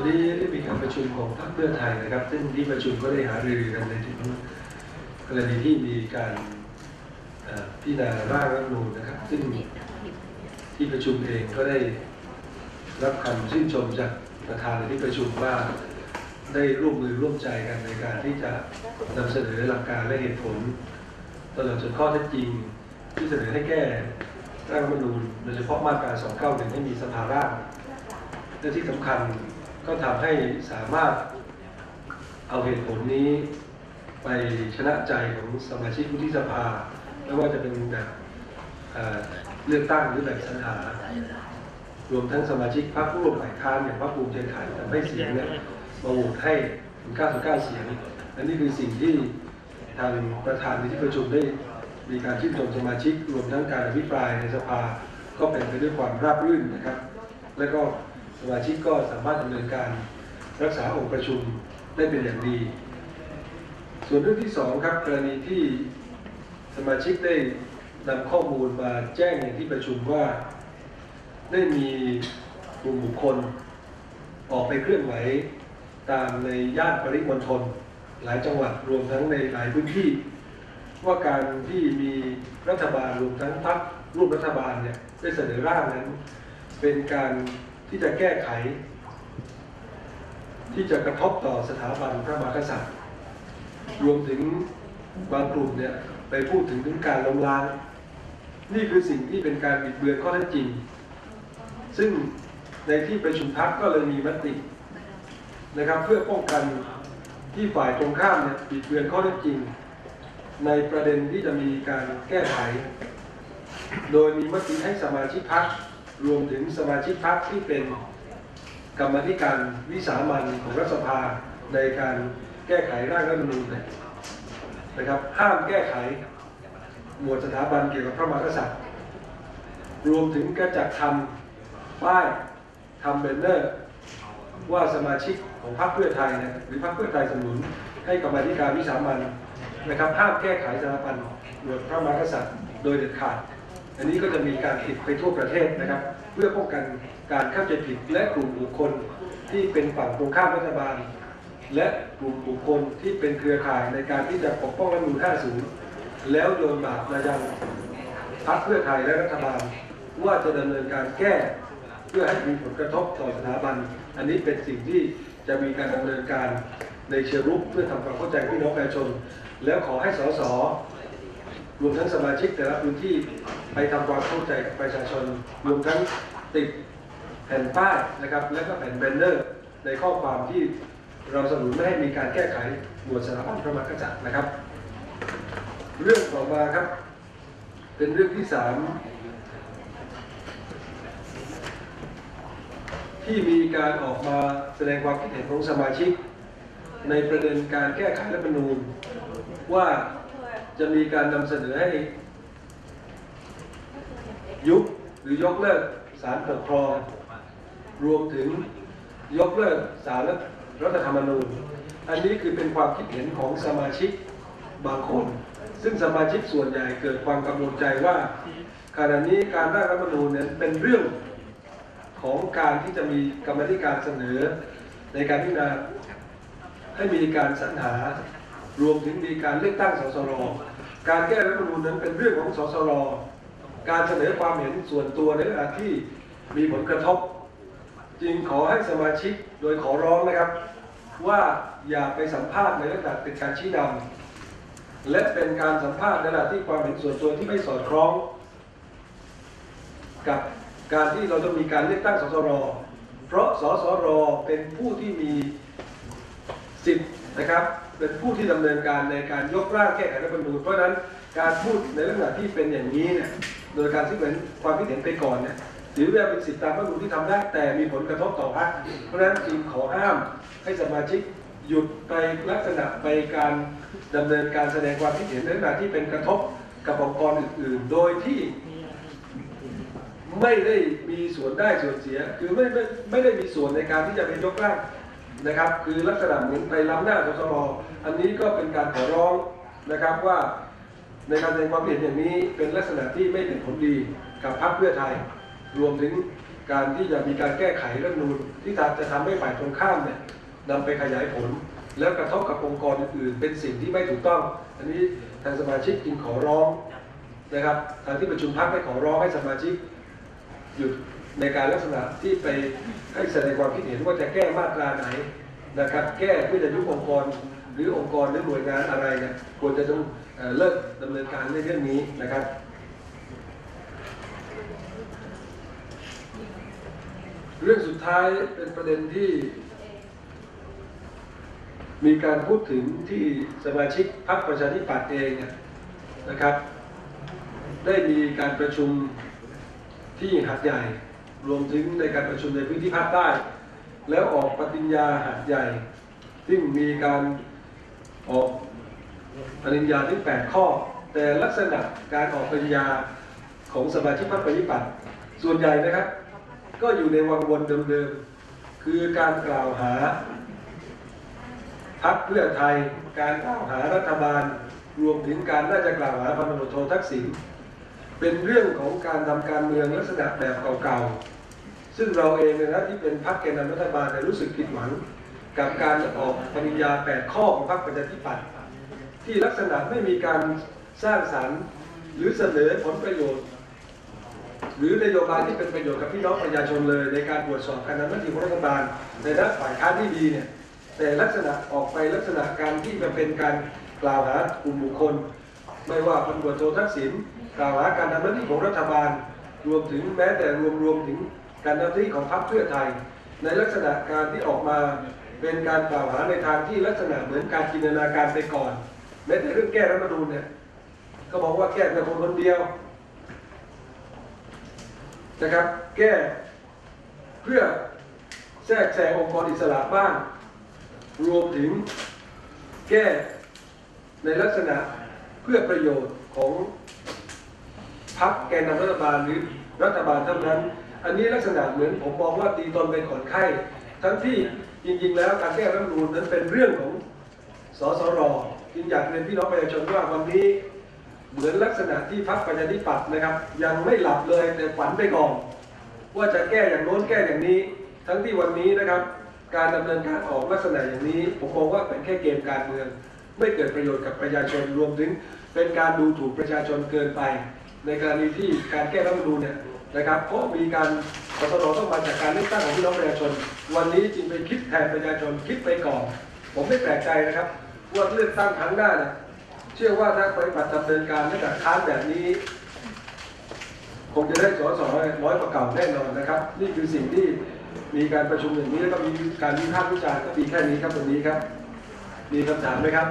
วันนี้ได้มีการประชุมของพรรคเพื่อไทยนะครับ ซึ่งที่ประชุมก็ได้หารือกันในถึงกรณีที่มีการเอ่อพิจารณาร่างรัฐมนูญนะครับ ซึ่งที่ประชุมเองก็ได้รับคำชื่นชมจากประธานในที่ประชุมว่าได้ร่วมมือร่วมใจกันในการที่จะนำเสนอหลักการและเหตุผลตลอดจนข้อเท็จจริง ที่เสนอให้แก้ร่างรัฐมนูญโดยเฉพาะมาตรา 291 ให้มีสภาร่างและที่สำคัญ ก็ทำให้สามารถเอาเหตุผลนี้ไปชนะใจของสมาชิกวุฒิสภา ไม่ว่าจะเป็นแบบเลือกตั้งหรือแบบสรรหารวมทั้งสมาชิกพรรคร่วมฝ่ายค้านอย่างพรรคภูมิใจไทยทำให้เสียงเนี่ยมาโหวตให้ถึง99 เสียงและนี่คือสิ่งที่ทางประธานในที่ประชุมได้มีการชื่นชมสมาชิก รวมทั้งการอภิปรายในสภา ก็เป็นไปด้วยความราบรื่นนะครับ และก็ สมาชิกก็สามารถดำเนินการรักษาองค์ประชุมได้เป็นอย่างดี ส่วนเรื่องที่สองครับกรณีที่สมาชิกได้นำข้อมูลมาแจ้งอย่างที่ประชุมว่า ได้มีกลุ่มบุคคล ออกไปเคลื่อนไหวตามในย่านปริมณฑลหลายจังหวัดรวมทั้งในหลายพื้นที่ ว่าการที่มีรัฐบาลรวมทั้งพรรคร่วมรัฐบาลเนี่ยได้เสนอร่างนั้น เป็นการ ที่จะแก้ไข ที่จะกระทบต่อสถาบันพระมหากษัตริย์ รวมถึงบางกลุ่มเนี่ยไปพูดถึงถึงการล้มล้าง นี่คือสิ่งที่เป็นการบิดเบือนข้อเท็จจริง ซึ่งในที่ประชุมพักก็เลยมีมตินะครับเพื่อป้องกันที่ฝ่ายตรงข้ามเนี่ยบิดเบือนข้อเท็จจริง ในประเด็นที่จะมีการแก้ไข โดยมีมติให้สมาชิกพัก รวมถึงสมาชิกพักที่เป็นกรรมธิการวิสามันของรัฐสภาในการแก้ไขร่างรัฐธรรมนูญนะครับห้ามแก้ไขหมวดสถาบันเกี่ยวกับพระมหากษัตริย์ รวมถึงกระจัดทำป้ายทำเบนเนอร์ว่าสมาชิกของพรรคเพื่อไทยเนยหรือพรรคเพื่อไทยสนุน ให้กรรมธิการวิสามันนะครับห้ามแก้ไขสถาบันหมวดพระมหากษัตริย์ โดยเด็ดขาด อันนี้ก็จะมีการติดไปทั่วประเทศนะครับ เพื่อป้องกันการเข้าใจผิดและกลุ่มบุคคลที่เป็นฝั่งตรงข้ามรัฐบาล และกลุ่มบุคคลที่เป็นเครือข่ายในการที่จะปกป้องรัฐมนูญ50 แล้วโยนบาปมายังพรรคเพื่อไทยและรัฐบาล ว่าจะดำเนินการแก้เพื่อให้มีผลกระทบต่อสถาบัน อันนี้เป็นสิ่งที่จะมีการดำเนินการในเชิงรุกเพื่อทำความเข้าใจพี่น้องประชาชน แล้วขอให้สส รวมทั้งสมาชิกแต่ละพื้นที่ไปทำความเข้าใจกับประชาชนรวมทั้งติดแผ่นป้ายนะครับ และก็แผ่นแบนเนอร์ ในข้อความที่เราสนับสนุนไม่ให้มีการแก้ไขหมวดสถาบันพระมหากษัตริย์นะครับ เรื่องต่อมาครับ เป็นเรื่องที่สามที่มีการออกมาแสดงความคิดเห็นของสมาชิก ในประเด็นการแก้ไขรัฐธรรมนูญว่า จะมีการนำเสนอให้ยุบหรือยกเลิกสารปกครอง รวมถึงยกเลิกสารรัฐธรรมนูญ อันนี้คือเป็นความคิดเห็นของสมาชิกบางคน ซึ่งสมาชิกส่วนใหญ่เกิดความกังวลใจว่าขณะนี้การร่างรัฐธรรมนูญนั้นเป็นเรื่องของการที่จะมีกรรมธิการเสนอในการพิจารณาให้มีการสรรหา รวมถึงมีการเลือกตั้งสสร การแก้รัฐธรรมนูญนั้นเป็นเรื่องของสสร การเสนอความเห็นส่วนตัวในขณะที่มีผลกระทบ จึงขอให้สมาชิกโดยขอร้องนะครับ ว่าอย่าไปสัมภาษณ์ในลักษณะเป็นการชี้นำและเป็นการสัมภาษณ์ในระดับที่ความเห็นส่วนตัวที่ไม่สอดคล้อง กับการที่เราจะมีการเลือกตั้งสสร เพราะสสรเป็นผู้ที่มีสิทธิ์ นะครับ เป็นผู้ที่ดำเนินการในการยกร่างแก้ไขรัฐธรรมนูญเพราะฉะนั้นการพูดในลักษณะที่เป็นอย่างนี้เนี่ยโดยการที่เป็นความคิดเห็นไปก่อนเนี่ยถือว่าเป็นสิทธิตามรัฐธรรมนูญที่ทำได้แต่มีผลกระทบต่อพรรคเพราะฉะนั้นจึงขอห้ามให้สมาชิกหยุดไปลักษณะไปการดำเนินการแสดงความคิดเห็นในลักษณะที่เป็นกระทบกับองค์กรอื่น ๆ โดยที่ไม่ได้มีส่วนได้ส่วนเสีย คือไม่ไม่ไม่ได้มีส่วนในการที่จะไปยกร่าง นะครับคือลักษณะเหมือนไปล้ำหน้าสสรอันนี้ก็เป็นการขอร้องนะครับว่าในการแสดงความเห็นอย่างนี้เป็นลักษณะที่ไม่เป็นผลดีกับพรรคเพื่อไทย รวมถึงการที่จะมีการแก้ไขรัฐนูญที่จะทำให้ฝ่ายตรงข้ามเนี่ยนำไปขยายผล แล้วกระทบกับองค์กรอื่นๆเป็นสิ่งที่ไม่ถูกต้อง อันนี้ทางสมาชิกจึงขอร้องนะครับทางที่ประชุมพักได้ขอร้องให้สมาชิกหยุด ในการลักษณะที่ไปให้แสดงความคิดเห็นว่าจะแก้มาตราไหนนะครับ แก้เพื่อจะยุบองค์กรหรือองค์กรหรือหน่วยงานอะไรเนี่ยควรจะต้องเอเลิกดำเนินการในเรื่องนี้นะครับเรื่องสุดท้ายเป็นประเด็นที่ มีการพูดถึงที่สมาชิกพรรคประชาธิปัตย์เองเนี่ยนะครับ ได้มีการประชุมที่หัดใหญ่ รวมถึงในการประชุมในพื้นที่ภาคใต้ แล้วออกปฏิญญาหัดใหญ่ ซึ่งมีการออกปฏิญญาที่8ข้อ แต่ลักษณะการออกปฏิญญาของสมาชิกพรรคประชาธิปัตย์ส่วนใหญ่นะครับ ก็อยู่ในวังวนเดิมๆคือการกล่าวหาพักเพื่อไทย การกล่าวหารัฐบาล รวมถึงการน่าจะกล่าวหาพันตำรวจโททักษิณ เป็นเรื่องของการทำการเมืองลักษณะแบบเก่าๆ ซึ่งเราเองนะที่เป็นพรรคแกนนำรัฐบาลเนี่ยรู้สึกผิดหวัง กับการออกปริญญา 8 ข้อของพรรคประชาธิปัตย์ที่ลักษณะไม่มีการสร้างสรรค์หรือเสนอผลประโยชน์ หรือนโยบายที่เป็นประโยชน์กับพี่น้องประชาชนเลย ในการตรวจสอบการทำหน้าที่ของรัฐบาล ในด้านฝ่ายค้านที่ดีเนี่ยแต่ลักษณะออกไปลักษณะการที่จะเป็นการกล่าวหากลุ่มบุคคล ไม่ว่าพันตำรวจโททักษิณ กล่าวหาการทำหน้าที่ของรัฐบาล รวมถึงแม้แต่รวมรวมถึงการทำหน้าที่ของพรรคเพื่อไทย ในลักษณะการที่ออกมาเป็นการกล่าวหาในทางที่ลักษณะเหมือนการจินตนาการไปก่อนแม้แต่เรื่องแก้รัฐธรรมนูญเนี่ยก็บอกว่าแก้แต่คนคนเดียวนะครับ แก้เพื่อแทรกแซงองค์กรอิสระบ้างรวมถึงแก้ในลักษณะเพื่อประโยชน์ของ พรรคแกนนำรัฐบาลหรือรัฐบาลเท่านั้น อันนี้ลักษณะเหมือนผมมองว่าตีตนเป็นขอนไข้ทั้งที่จริง ๆ แล้วการแก้รัฐมนูญนั้นเป็นเรื่องของสสรจึงอยากเรียนพี่น้องประชาชนว่าวันนี้เหมือนลักษณะที่พรรคประชาธิปัตย์นะครับ ยังไม่หลับเลยแต่ฝันไปก่อนว่าจะแก้อย่างโน้นแก้อย่างนี้ ทั้งที่วันนี้นะครับ การดำเนินการออกลักษณะอย่างนี้ ผมมองว่าเป็นแค่เกมการเมือง ไม่เกิดประโยชน์กับประชาชนรวมถึง เป็นการดูถูกประชาชนเกินไป ในกรณีที่การแก้รัฐธรรมนูญเนี่ยนะครับเพราะมีการกสทต้องมาจากการเลือกตั้งของพี่น้องประชาชน วันนี้จึงไปคิดแทนประชาชนคิดไปก่อน ผมไม่แปลกใจนะครับว่าเลือกตั้งครั้งหน้าเนี่ยเชื่อว่าถ้าปฏิบัติดำเนินการและกับค้านแบบนี้คงจะได้สอสอน้อยกว่าเก่าแน่นอนนะครับ นี่คือสิ่งที่มีการประชุมอย่างนี้แล้วก็มีการวิพากษ์วิจารณ์ก็มีแค่นี้ครับวันนี้ครับ มีคำถามไหมครับ